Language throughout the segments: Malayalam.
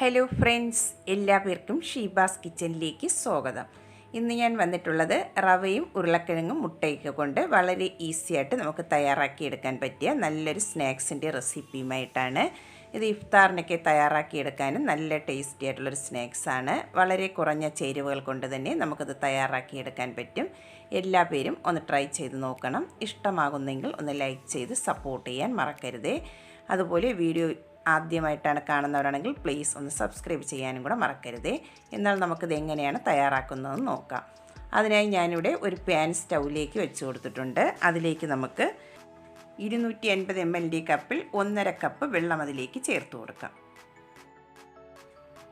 ഹലോ ഫ്രണ്ട്സ് എല്ലാവർക്കും ഷീബാസ് കിച്ചണിലേക്ക് സ്വാഗതം. ഇന്ന് ഞാൻ വന്നിട്ടുള്ളത് റവയും ഉരുളക്കിഴങ്ങും മുട്ടയൊക്കെ കൊണ്ട് വളരെ ഈസി ആയിട്ട് നമുക്ക് തയ്യാറാക്കിയെടുക്കാൻ പറ്റിയ നല്ലൊരു സ്നാക്സിന്റെ റെസിപ്പിയുമായിട്ടാണ് ഇത് ഇഫ്താറിനൊക്കെ തയ്യാറാക്കിയെടുക്കാനും നല്ല ടേസ്റ്റി ആയിട്ടുള്ളൊരു സ്നാക്സാണ് വളരെ കുറഞ്ഞ ചേരുവകൾ കൊണ്ട് തന്നെ നമുക്കത് തയ്യാറാക്കിയെടുക്കാൻ പറ്റും. എല്ലാ പേരും ഒന്ന് ട്രൈ ചെയ്ത് നോക്കണം. ഇഷ്ടമാകുന്നെങ്കിൽ ഒന്ന് ലൈക്ക് ചെയ്ത് സപ്പോർട്ട് ചെയ്യാൻ മറക്കരുതേ. അതുപോലെ വീഡിയോ ആദ്യമായിട്ടാണ് കാണുന്നവരാണെങ്കിൽ പ്ലീസ് ഒന്ന് സബ്സ്ക്രൈബ് ചെയ്യാനും കൂടെ മറക്കരുതേ. എന്നാൽ നമുക്കിത് എങ്ങനെയാണ് തയ്യാറാക്കുന്നതെന്ന് നോക്കാം. അതിനായി ഞാനിവിടെ ഒരു പാൻ സ്റ്റൗവിലേക്ക് വെച്ച് കൊടുത്തിട്ടുണ്ട്. അതിലേക്ക് നമുക്ക് ഇരുന്നൂറ്റി എൺപത് എം ഡി കപ്പിൽ ഒന്നര കപ്പ് വെള്ളം അതിലേക്ക് ചേർത്ത് കൊടുക്കാം.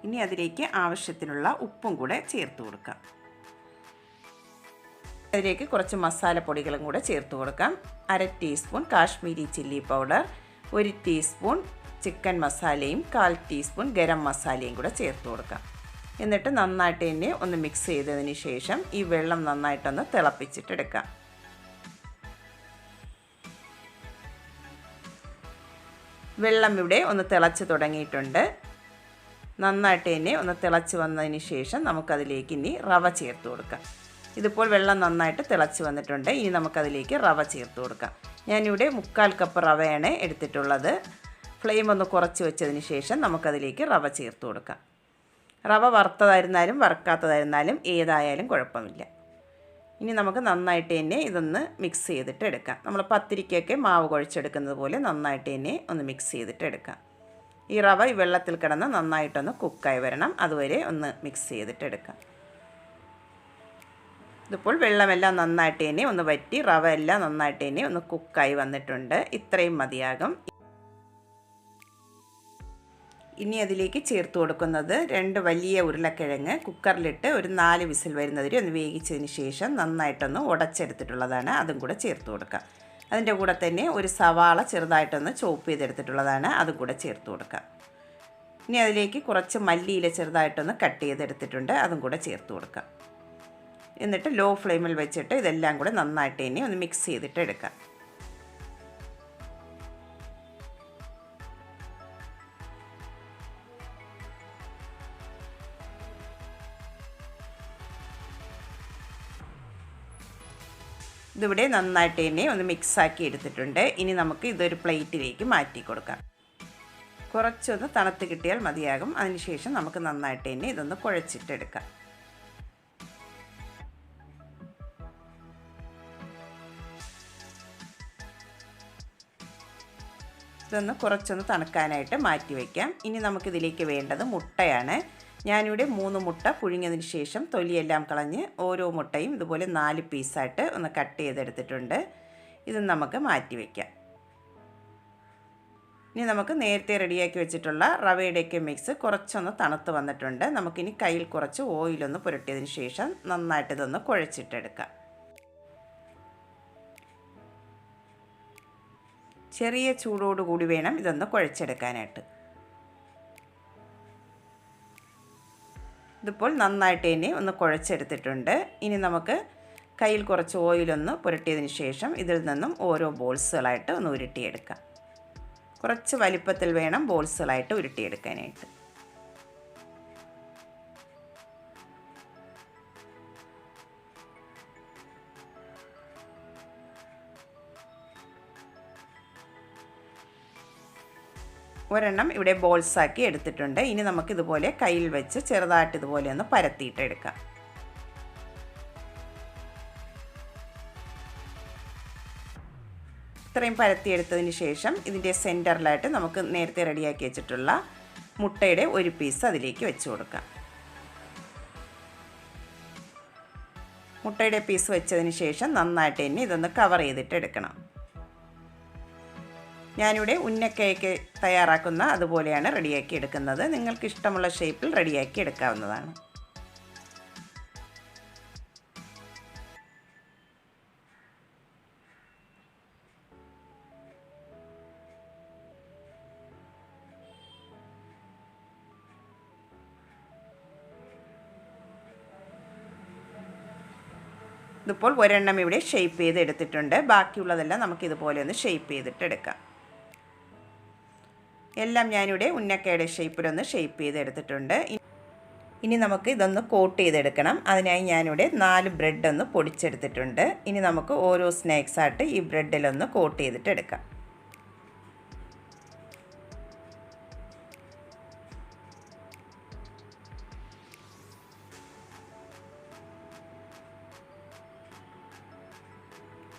ഇനി അതിലേക്ക് ആവശ്യത്തിനുള്ള ഉപ്പും കൂടെ ചേർത്ത് കൊടുക്കാം. അതിലേക്ക് കുറച്ച് മസാലപ്പൊടികളും കൂടെ ചേർത്ത് കൊടുക്കാം. അര ടീസ്പൂൺ കാശ്മീരി ചില്ലി പൗഡർ ഒരു ടീസ്പൂൺ ചിക്കൻ മസാലയും കാൽ ടീസ്പൂൺ ഗരം മസാലയും കൂടെ ചേർത്ത് കൊടുക്കാം. എന്നിട്ട് നന്നായിട്ട് തന്നെ ഒന്ന് മിക്സ് ചെയ്തതിന് ശേഷം ഈ വെള്ളം നന്നായിട്ടൊന്ന് തിളപ്പിച്ചിട്ടെടുക്കാം. വെള്ളം ഇവിടെ ഒന്ന് തിളച്ച് തുടങ്ങിയിട്ടുണ്ട്. നന്നായിട്ട് തന്നെ ഒന്ന് തിളച്ച് വന്നതിന് ശേഷം നമുക്കതിലേക്ക് ഇനി റവ ചേർത്ത് കൊടുക്കാം. ഇതിപ്പോൾ വെള്ളം നന്നായിട്ട് തിളച്ച് വന്നിട്ടുണ്ട്. ഇനി നമുക്കതിലേക്ക് റവ ചേർത്ത് കൊടുക്കാം. ഞാനിവിടെ മുക്കാൽ കപ്പ് റവയാണ് എടുത്തിട്ടുള്ളത്. ഫ്ലെയിം ഒന്ന് കുറച്ച് വെച്ചതിന് ശേഷം നമുക്കതിലേക്ക് റവ ചേർത്ത് കൊടുക്കാം. റവ വറുത്തതായിരുന്നാലും വറുക്കാത്തതായിരുന്നാലും ഏതായാലും കുഴപ്പമില്ല. ഇനി നമുക്ക് നന്നായിട്ട് തന്നെ ഇതൊന്ന് മിക്സ് ചെയ്തിട്ട് എടുക്കാം. നമ്മൾ പത്തിരിക്കൊക്കെ മാവ് കുഴച്ചെടുക്കുന്നത് പോലെ നന്നായിട്ട് തന്നെ ഒന്ന് മിക്സ് ചെയ്തിട്ട് എടുക്കാം. ഈ റവ ഈ വെള്ളത്തിൽ കിടന്ന് നന്നായിട്ടൊന്ന് കുക്കായി വരണം. അതുവരെ ഒന്ന് മിക്സ് ചെയ്തിട്ട് എടുക്കാം. ഇതിപ്പോൾ വെള്ളമെല്ലാം നന്നായിട്ട് തന്നെ ഒന്ന് വറ്റി റവ എല്ലാം നന്നായിട്ട് തന്നെ ഒന്ന് കുക്കായി വന്നിട്ടുണ്ട്. ഇത്രയും മതിയാകും. ഇനി അതിലേക്ക് ചേർത്ത് കൊടുക്കുന്നത് രണ്ട് വലിയ ഉരുളക്കിഴങ്ങ്. കുക്കറിലിട്ട് ഒരു നാല് വിസിൽ വരുന്നതിൽ ഒന്ന് വേവിച്ചതിന് ശേഷം നന്നായിട്ടൊന്ന് ഉടച്ചെടുത്തിട്ടുള്ളതാണ്. അതും കൂടെ ചേർത്ത് കൊടുക്കുക. അതിന്റെ കൂടെ തന്നെ ഒരു സവാള ചെറുതായിട്ടൊന്ന് ചോപ്പ് ചെയ്തെടുത്തിട്ടുള്ളതാണ്. അതും കൂടെ ചേർത്ത് കൊടുക്കുക. ഇനി അതിലേക്ക് കുറച്ച് മല്ലിയില ചെറുതായിട്ടൊന്ന് കട്ട് ചെയ്തെടുത്തിട്ടുണ്ട്. അതും കൂടെ ചേർത്ത് കൊടുക്കുക. എന്നിട്ട് ലോ ഫ്ലെയിമിൽ വെച്ചിട്ട് ഇതെല്ലാം കൂടെ നന്നായിട്ട് ഇനി ഒന്ന് മിക്സ് ചെയ്തിട്ട് എടുക്കാം ഇതിവിടെ നന്നായിട്ട് തന്നെ ഒന്ന് മിക്സാക്കി എടുത്തിട്ടുണ്ട്. ഇനി നമുക്ക് ഇതൊരു പ്ലേറ്റിലേക്ക് മാറ്റി കൊടുക്കാം. കുറച്ചൊന്ന് തണുത്ത് കിട്ടിയാൽ മതിയാകും. അതിനുശേഷം നമുക്ക് നന്നായിട്ട് തന്നെ ഇതൊന്ന് കുഴച്ചിട്ടെടുക്കാം. ഇതൊന്ന് കുറച്ചൊന്ന് തണുക്കാനായിട്ട് മാറ്റി വയ്ക്കാം. ഇനി നമുക്കിതിലേക്ക് വേണ്ടത് മുട്ടയാണ്. ഞാനിവിടെ മൂന്ന് മുട്ട പുഴുങ്ങിയതിന് ശേഷം തൊലിയെല്ലാം കളഞ്ഞ് ഓരോ മുട്ടയും ഇതുപോലെ നാല് പീസായിട്ട് ഒന്ന് കട്ട് ചെയ്തെടുത്തിട്ടുണ്ട്. ഇത് നമുക്ക് മാറ്റി വയ്ക്കാം ഇനി നമുക്ക് നേരത്തെ റെഡിയാക്കി വെച്ചിട്ടുള്ള റവയുടെയൊക്കെ മിക്സ് കുറച്ചൊന്ന് തണുത്ത് വന്നിട്ടുണ്ട്. നമുക്കിനി കയ്യിൽ കുറച്ച് ഓയിലൊന്ന് പുരട്ടിയതിന് ശേഷം നന്നായിട്ട് ഇതൊന്ന് കുഴച്ചിട്ടെടുക്കാം. ചെറിയ ചൂടോടുകൂടി വേണം ഇതൊന്ന് കുഴച്ചെടുക്കാനായിട്ട്. ഇതിപ്പോൾ നന്നായിട്ട് ഇനി ഒന്ന് കുഴച്ചെടുത്തിട്ടുണ്ട്. ഇനി നമുക്ക് കയ്യിൽ കുറച്ച് ഓയിലൊന്ന് പുരട്ടിയതിന് ശേഷം ഇതിൽ നിന്നും ഓരോ ബോൾസുകളായിട്ട് ഒന്ന് ഉരുട്ടിയെടുക്കാം. കുറച്ച് വലിപ്പത്തിൽ വേണം ബോൾസുകളായിട്ട് ഉരുട്ടിയെടുക്കാനായിട്ട്. ഒരെണ്ണം ഇവിടെ ബോൾസാക്കി എടുത്തിട്ടുണ്ട്. ഇനി നമുക്കിതുപോലെ കയ്യിൽ വെച്ച് ചെറുതായിട്ട് ഇതുപോലെ ഒന്ന് പരത്തിയിട്ട് എടുക്കാം. ഇത്രയും പരത്തിയെടുത്തതിന് ശേഷം ഇതിന്റെ സെന്ററിലായിട്ട് നമുക്ക് നേരത്തെ റെഡിയാക്കി വെച്ചിട്ടുള്ള മുട്ടയുടെ ഒരു പീസ് അതിലേക്ക് വെച്ച് കൊടുക്കാം. മുട്ടയുടെ പീസ് വെച്ചതിന് ശേഷം നന്നായിട്ട് തന്നെ ഇതൊന്ന് കവർ ചെയ്തിട്ട് എടുക്കണം. ഞാനിവിടെ ഉന്നക്കയൊക്കെ തയ്യാറാക്കുന്ന അതുപോലെയാണ് റെഡിയാക്കി എടുക്കുന്നത്. നിങ്ങൾക്ക് ഇഷ്ടമുള്ള ഷേപ്പിൽ റെഡിയാക്കി എടുക്കാവുന്നതാണ്. ഇതിപ്പോൾ ഒരെണ്ണം ഇവിടെ ഷേപ്പ് ചെയ്ത് എടുത്തിട്ടുണ്ട് ബാക്കിയുള്ളതെല്ലാം നമുക്ക് ഇതുപോലെ ഒന്ന് ഷേപ്പ് ചെയ്തിട്ട് എടുക്കാം എല്ലാം ഞാനിവിടെ ഉന്നക്കയുടെ ഷേപ്പിലൊന്ന് ഷേപ്പ് ചെയ്തെടുത്തിട്ടുണ്ട്. ഇനി നമുക്ക് ഇതൊന്ന് കോട്ട് ചെയ്തെടുക്കണം. അതിനായി ഞാനിവിടെ നാല് ബ്രെഡ് ഒന്ന് പൊടിച്ചെടുത്തിട്ടുണ്ട്. ഇനി നമുക്ക് ഓരോ സ്നാക്സ് സ്നാക്സായിട്ട് ഈ ബ്രെഡിലൊന്ന് കോട്ട് ചെയ്തിട്ട് എടുക്കാം.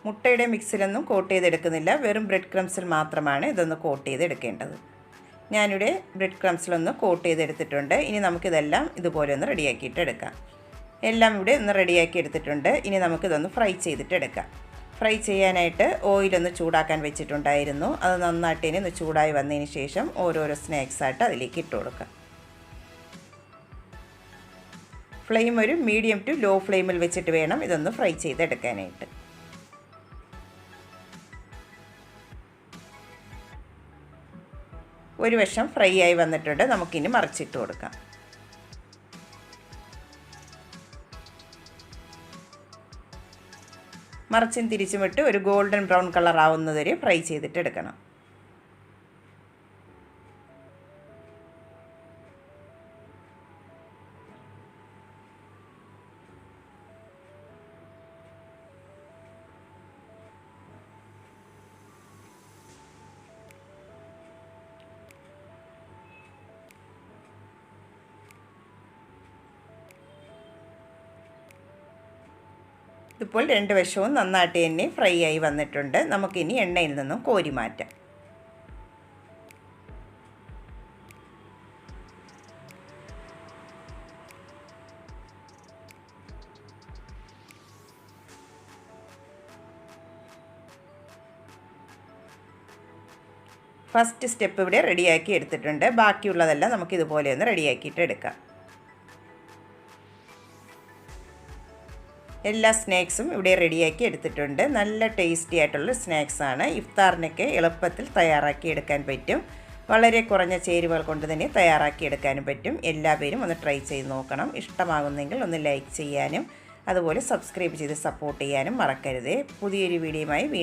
മുട്ടയുടെ മിക്സിലൊന്നും കോട്ട് ചെയ്തെടുക്കുന്നില്ല. വെറും ബ്രെഡ് ക്രംസിൽ മാത്രമാണ് ഇതൊന്ന് കോട്ട് ചെയ്തെടുക്കേണ്ടത്. ഞാനിവിടെ ബ്രെഡ് ക്രംസിലൊന്ന് കോട്ട് ചെയ്തെടുത്തിട്ടുണ്ട്. ഇനി നമുക്കിതെല്ലാം ഇതുപോലെ ഒന്ന് റെഡിയാക്കിയിട്ട് എടുക്കാം. എല്ലാം ഇവിടെ ഒന്ന് റെഡിയാക്കി എടുത്തിട്ടുണ്ട്. ഇനി നമുക്കിതൊന്ന് ഫ്രൈ ചെയ്തിട്ട് എടുക്കാം. ഫ്രൈ ചെയ്യാനായിട്ട് ഓയിലൊന്ന് ചൂടാക്കാൻ വെച്ചിട്ടുണ്ടായിരുന്നു. അത് നന്നായിട്ട് ഇനി ഒന്ന് ചൂടായി വന്നതിന് ശേഷം ഓരോരോ സ്നാക്സായിട്ട് അതിലേക്ക് ഇട്ട് കൊടുക്കാം. ഫ്ലെയിം ഒരു മീഡിയം ടു ലോ ഫ്ലെയിമിൽ വെച്ചിട്ട് വേണം ഇതൊന്ന് ഫ്രൈ ചെയ്തെടുക്കാനായിട്ട്. ഒരു വശം ഫ്രൈ ആയി വന്നിട്ടുണ്ട്. നമുക്കിനി മറിച്ചിട്ട് കൊടുക്കാം. മറിച്ചും തിരിച്ചും ഇട്ട് ഒരു ഗോൾഡൻ ബ്രൗൺ കളർ ആവുന്നതുവരെ ഫ്രൈ ചെയ്തിട്ട് ഇപ്പോൾ രണ്ട് വശവും നന്നായിട്ട് തന്നെ ഫ്രൈ ആയി വന്നിട്ടുണ്ട്. നമുക്കിനി എണ്ണയിൽ നിന്നും കോരി മാറ്റാം. ഫസ്റ്റ് സ്റ്റെപ്പ് ഇവിടെ റെഡിയാക്കി എടുത്തിട്ടുണ്ട്. ബാക്കിയുള്ളതെല്ലാം നമുക്കിതുപോലെ ഒന്ന് റെഡിയാക്കിയിട്ട് എടുക്കാം. എല്ലാ സ്നാക്സും ഇവിടെ റെഡിയാക്കി എടുത്തിട്ടുണ്ട്. നല്ല ടേസ്റ്റി ആയിട്ടുള്ള സ്നാക്സാണ് ഇഫ്താറിനൊക്കെ എളുപ്പത്തിൽ തയ്യാറാക്കി എടുക്കാൻ പറ്റും. വളരെ കുറഞ്ഞ ചേരുവകൾ കൊണ്ട് തന്നെ തയ്യാറാക്കി എടുക്കാനും പറ്റും. എല്ലാവരും ഒന്ന് ട്രൈ ചെയ്ത് നോക്കണം. ഇഷ്ടമാകുന്നെങ്കിൽ ഒന്ന് ലൈക്ക് ചെയ്യാനും അതുപോലെ സബ്സ്ക്രൈബ് ചെയ്ത് സപ്പോർട്ട് ചെയ്യാനും മറക്കരുത്. പുതിയൊരു വീഡിയോയുമായി വീണ്ടും